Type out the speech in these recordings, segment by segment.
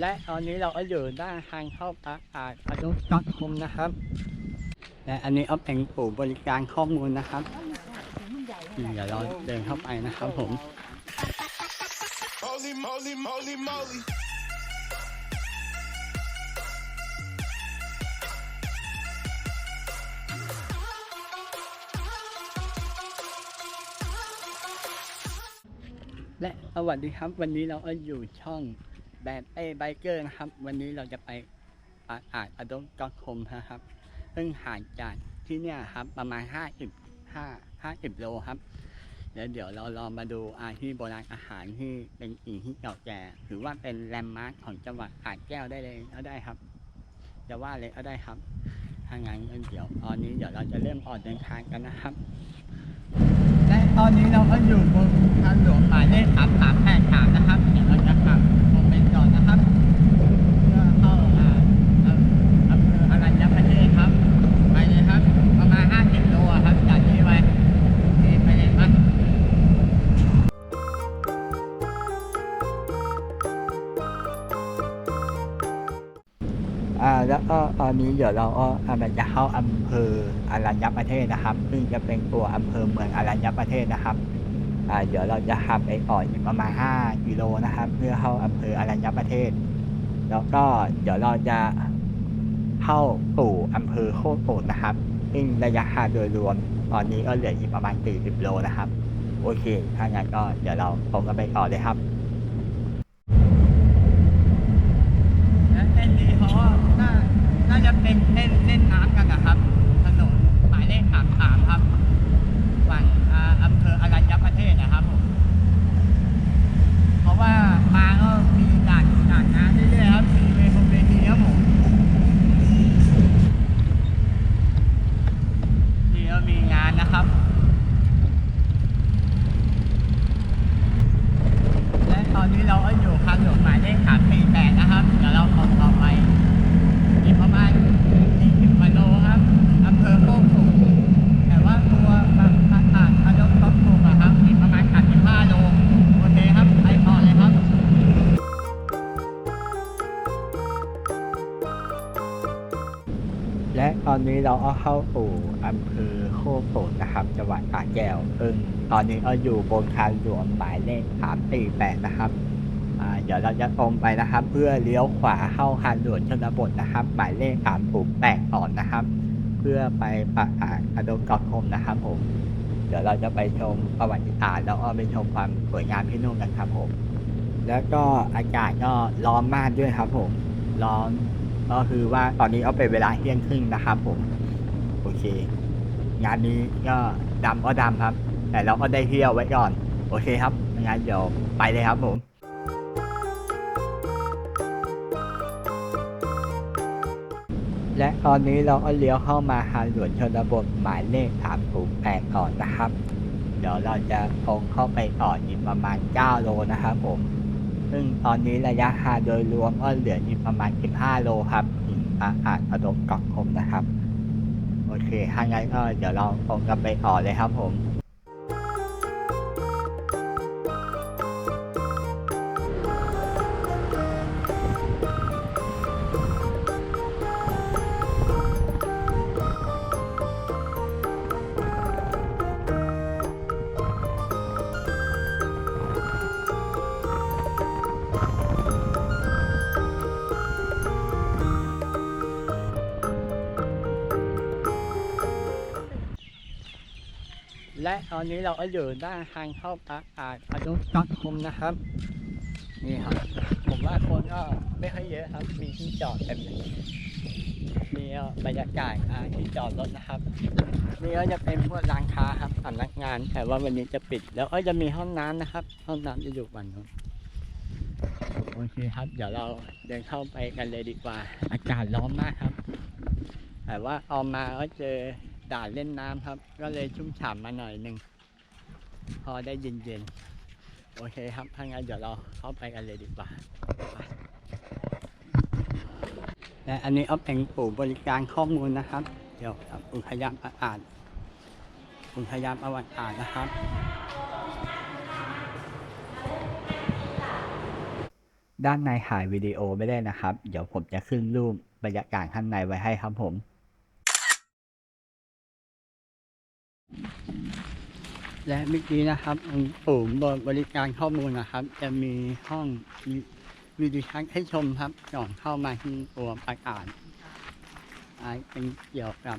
และตอนนี้เราก็อยู่ด้านทางเข้าปราสาทอนุรักษ์คมนะครับ และอันนี้เอาเป็นปู่บริการข้อมูลนะครับเดี๋ยวเราเดินเข้าไปนะครับผม Holy moly, moly, moly. และสวัสดีครับ วันนี้เราก็อยู่ช่อง แบดเอไบเกอร์นะครับ วันนี้เราจะไปปราสาทอดงกอคมนะครับซึ่งห่างจากที่เนี่ยครับประมาณ5 5 50โลครับแล้วเดี๋ยวเราลองมาดูอาที่โบราณอาหารที่เป็นสิ่งที่เก่าแก่ถือว่าเป็นแลนด์มาร์คของจังหวัดอ่างแก้วได้เลยก็ได้ครับ จะว่าเลยก็ได้ครับถ้างั้นเดี๋ยวตอนนี้เดี๋ยวเราจะเริ่มออกเดินทางกันนะครับ และตอนนี้เราก็อยู่บนทางหลวงหมายเลขสามสามแปดสามนะครับ ก็ตอนนี้เดี๋ยวเราก็กำลังจะเข้าอำเภออรัญญประเทศนะครับ ซึ่งจะเป็นตัวอำเภอเมืองอรัญญประเทศนะครับเดี๋ยวเราจะขับไปต่ออีกประมาณ 5 กิโลนะครับ เพื่อเข้าอำเภออรัญญประเทศ แล้วก็เดี๋ยวเราจะเข้าสู่อำเภอโคกโตนนะครับซึ่งระยะทางโดยรวม ตอนนี้ก็เหลืออีกประมาณ40โลนะครับ โอเค ถ้างั้นก็เดี๋ยวเราตรงกันไปต่อเลยครับ และเส้นนี้เขาก็น่าน่า เป็นเล่นน้ำกันนะครับ ถนนหมายเลขสามสามครับฝั่งอ่าอำเภออรัญญประเทศนะครับผมเพราะว่ามาก็มีด่านด่านน้ำเรื่อยๆครับมีเวทีเวทีครับผมนี่ก็มีงานนะครับ และตอนนี้เราก็อยู่ทางหลวงหมายเลขสามสี่แปดนะครับเดี๋ยวเราต่อไปอีกประมาณ ตอนนี้เราก็เข้าสู่อำเภอโคกโตนนะครับจังหวัดสระแก้วซึ่งตอนนี้ก็อยู่บนทางหลวงหมายเลข348นะครับอ่าเดี๋ยวเราจะตรงไปนะครับ เพื่อเลี้ยวขวาเข้าทางด่วนชนบทนะครับ หมายเลข308ก่อนนะครับ เพื่อไปปราสาทอดงกอกคมนะครับผม เดี๋ยวเราจะไปชมประวัติศาสตร์แล้วก็ไปชมความสวยงามที่นู่นกันครับผม แล้วก็อากาศก็ร้อนมากด้วยครับผม ร้อน ก็คือว่าตอนนี้เอาเป็นเวลาเที่ยงครึ่งนะครับผม โอเค งานนี้ก็ดำก็ดำครับ แต่เราก็ได้เที่ยวไว้ก่อน โอเคครับงั้นเดี๋ยวไปเลยครับผมและตอนนี้เราก็เลี้ยวเข้ามาทางด่วนชนบทหมายเลข308ก่อนนะครับ เดี๋ยวเราจะตรงเข้าไปต่ออีกประมาณ 9 โลนะครับผม ซึ่งตอนนี้ระยะทางโดยรวมก็เหลืออยู่ประมาณ 15 โลครับถึงปราสาทอดงกอกคมนะครับ โอเคถ้างั้นก็เดี๋ยวเราคงกันไปต่อเลยครับผม และตอนนี้เราก็อยู่ด้านทางเข้าปราสาทอนุรักษ์คมนะครับ นี่ครับ ผมว่าคนก็ไม่ค่อยเยอะครับ มีที่จอดเต็มเลยนี่ก็บรรยากาศที่จอดรถนะครับนี่ก็จะเป็นพวกร้านค้าครับสำนักงาน แต่ว่าวันนี้จะปิด แล้วก็จะมีห้องน้ำนะครับ ห้องน้ำจะอยู่ฝั่งนู้นโอเคครับ เดี๋ยวเราเดินเข้าไปกันเลยดีกว่า อากาศร้อนมากครับ แต่ว่าออกมาก็เจอ ด่านเล่นน้ำครับ ก็เลยชุ่มฉ่ำมาหน่อยหนึ่งพอได้เย็นๆ โอเคครับถ้างั้นเดี๋ยวเราเข้าไปกันเลยดีกว่าและอันนี้เอาเป็นปู่บริการข้อมูลนะครับ เดี๋ยวอุทยานประอาจอุทยานประวัติศาสตร์นะครับ ด้านในถ่ายวิดีโอไม่ได้นะครับ เดี๋ยวผมจะขึ้นรูปบรรยากาศข้างในไว้ให้ครับผม และเมื่อกี้นะครับศูนย์บริการข้อมูลนะครับ จะมีห้องวิดีทัศน์ให้ชมครับก่อนเข้ามาที่ตัวประกาศเป็นเกี่ยวกับ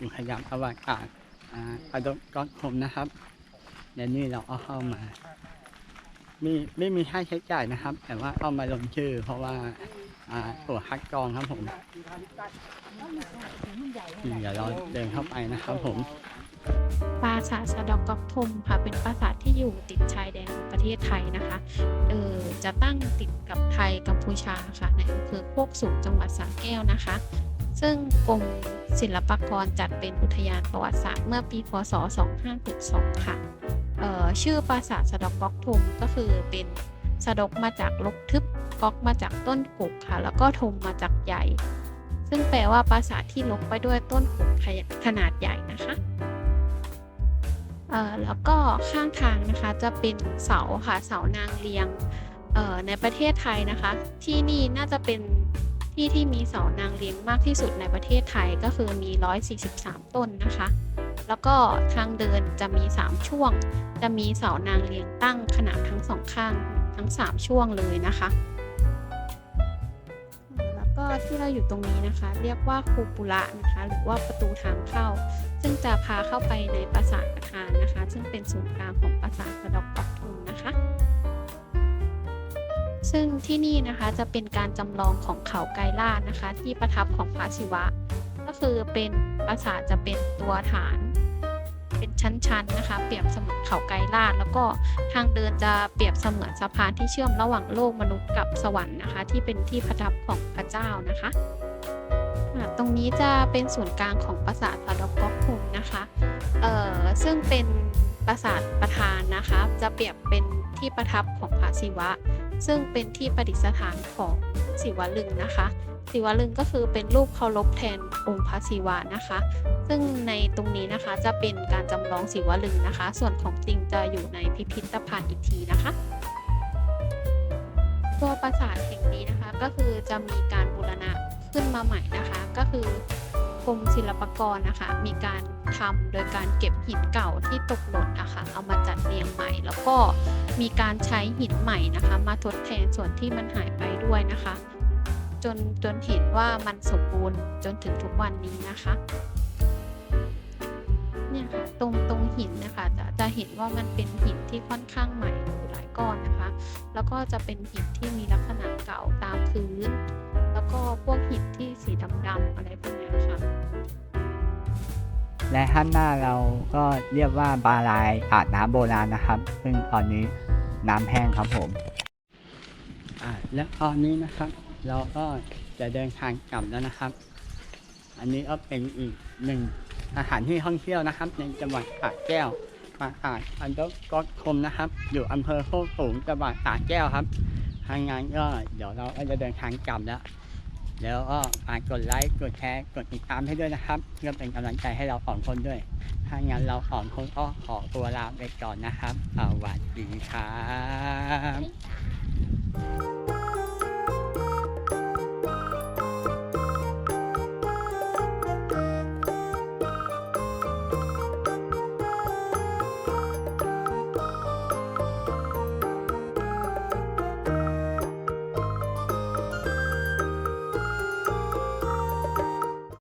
อุทยานอวกาศอาดก็คมนะครับและนี่เราก็เข้ามามีไม่มีค่าใช้จ่ายนะครับ แต่ว่าเอามาลงชื่อ เพราะว่าอ่าตัวคัดกรองครับผมเดี๋ยวเราเดินเข้าไปนะครับผม ปราสาทสะดอกก๊อกทมค่ะ เป็นปราสาทที่อยู่ติดชายแดนของประเทศไทยนะคะ เออจะตั้งติดกับไทยกัมพูชาค่ะ ในอำเภอโคกสูงจังหวัดสระแก้วนะคะ ซึ่งกรมศิลปากรจัดเป็นอุทยานประวัติศาสตร์เมื่อปี พศ 2562 ค่ะ เอ่อชื่อปราสาทสะดอกก๊อกทมก็คือเป็นสะดกมาจากลกทึบก๊อกมาจากต้นกุกค่ะ แล้วก็ทมมาจากใหญ่ ซึ่งแปลว่าปราสาทที่ลกไปด้วยต้นกุกขนาดใหญ่นะคะ แล้วก็ข้างทางนะคะจะเป็นเสาค่ะเสานางเลียงในประเทศไทยนะคะ ที่นี่น่าจะเป็นที่ที่มีเสานางเลียงมากที่สุดในประเทศไทยก็คือมี 143 ต้นนะคะ แล้วก็ทางเดินจะมี 3 ช่วง จะมีเสานางเลียงตั้งขนาดทั้งสองข้างทั้ง 3 ช่วงเลยนะคะ แล้วก็ที่เราอยู่ตรงนี้นะคะ เรียกว่าคูปุระนะคะ หรือว่าประตูทางเข้า ซึ่งจะพาเข้าไปในปราสาทประธานนะคะ ซึ่งเป็นศูนย์กลางของปราสาทสะดอกปักทุมนะคะ ซึ่งที่นี่นะคะจะเป็นการจำลองของเขาไกรลาดนะคะ ที่ประทับของพระศิวะ ก็คือเป็นปราสาทจะเป็นตัวฐาน เป็นชั้นๆนะคะ เปรียบเสมือนเขาไกรลาดแล้วก็ทางเดินจะเปรียบเสมือนสะพานที่เชื่อมระหว่างโลกมนุษย์กับสวรรค์นะคะ ที่เป็นที่ประทับของพระเจ้านะคะ ตรงนี้จะเป็นศูนย์กลางของปราสาทสะเดอกก๊อกคุมนะคะเอ่อซึ่งเป็นปราสาทประธานนะคะ จะเปรียบเป็นที่ประทับของพระศิวะ ซึ่งเป็นที่ประดิษฐานของศิวลึงนะคะ ศิวลึงก็คือเป็นรูปเคารพแทนองค์พระศิวะนะคะ ซึ่งในตรงนี้นะคะจะเป็นการจำลองศิวลึงนะคะ ส่วนของจริงจะอยู่ในพิพิธภัณฑ์อีกทีนะคะ ตัวปราสาทแห่งนี้นะคะก็คือจะมีการบู ขึ้นมาใหม่นะคะ ก็คือกรมศิลปากรนะคะ มีการทำโดยการเก็บหินเก่าที่ตกหล่นนะคะเอามาจัดเรียงใหม่ แล้วก็มีการใช้หินใหม่นะคะ มาทดแทนส่วนที่มันหายไปด้วยนะคะ จนจนเห็นว่ามันสมบูรณ์จนถึงทุกวันนี้นะคะเนี่ยค่ะตรงตรงหินนะคะจะจะเห็นว่ามันเป็นหินที่ค่อนข้างใหม่หลายก้อนนะคะ แล้วก็จะเป็นหินที่มีลักษณะเก่าตามพื้น ก็พวกหินที่สีดำๆอะไรพวกเนี้ยค่ะ และข้างหน้าเราก็เรียกว่าบาลายอาบน้ำโบราณนะครับ ซึ่งตอนนี้น้ำแห้งครับผมอ่าและตอนนี้นะครับ เราก็จะเดินทางกลับแล้วนะครับ อันนี้ก็เป็นอีกหนึ่งสถานที่ท่องเที่ยวนะครับ ในจังหวัดสระแก้วปราสาทอันดก็คมนะครับ อยู่อำเภอโคกสูงจังหวัดสระแก้วครับทางงานก็เดี๋ยวเราก็จะเดินทางกลับแล้ว แล้วก็ฝากกดไลค์กดแชร์กดติดตามให้ด้วยนะครับ เพื่อเป็นกำลังใจให้เราสองคนด้วย ถ้างั้นเราสองคนก็ขอตัวลาไปก่อนนะครับสวัสดีครับ